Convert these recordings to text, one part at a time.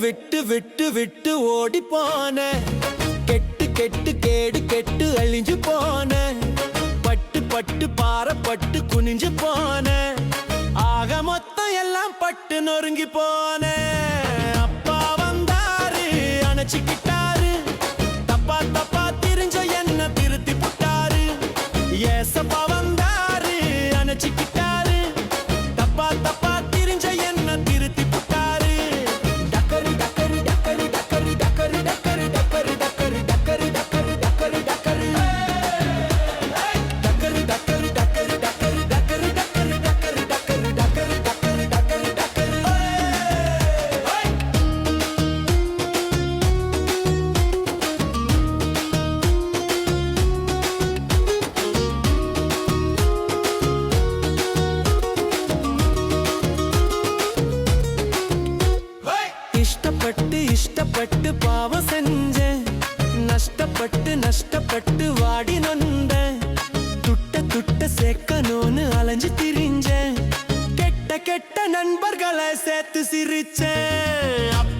விட்டு விட்டு விட்டு ஓடி போன கெட்டு கெட்டு கேடு கெட்டு அழிஞ்சு போன. பட்டு பட்டு பாறப்பட்டு குனிஞ்சு போன. ஆக மொத்தம் எல்லாம் பட்டு நொறுங்கி போன. கஷ்டப்பட்டு பாவம் செஞ்சேன். நஷ்டப்பட்டு நஷ்டப்பட்டு வாடி நொந்த துட்ட துட்ட சேர்க்கணும்னு அலைஞ்சு திரிஞ்சேன். கெட்ட கெட்ட நண்பர்களை சேர்த்து சிரிச்சேன்.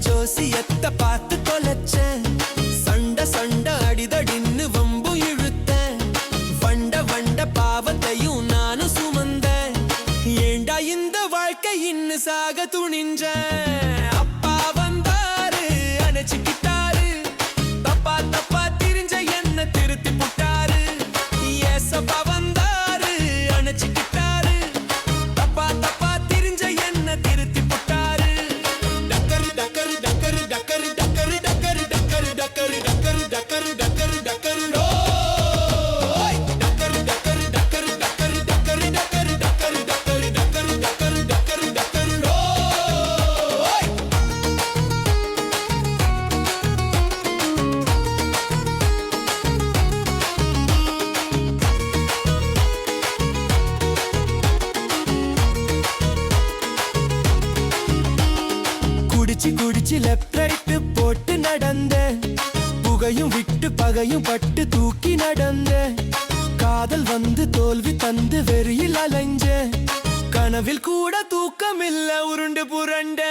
ஜோசியத்தை பார்த்து தொலைச்ச. சண்ட சண்ட அடிதடின்னு வம்பு இழுத்த. வண்ட வண்ட பாவத்தையும் நானும் சுமந்த. ஏண்டா இந்த வாழ்க்கை இன்னு சாக துணிஞ்சேன் குடிச்சு குடிச்சு லெப்ட் ரைட்டு போட்டு நடந்த புகையும் விட்டு பகையும் பட்டு தூக்கி நடந்த காதல் வந்து தோல்வி தந்து வெறியில் அலைஞ்ச கனவில் கூட தூக்கம் இல்ல உருண்டு புரண்ட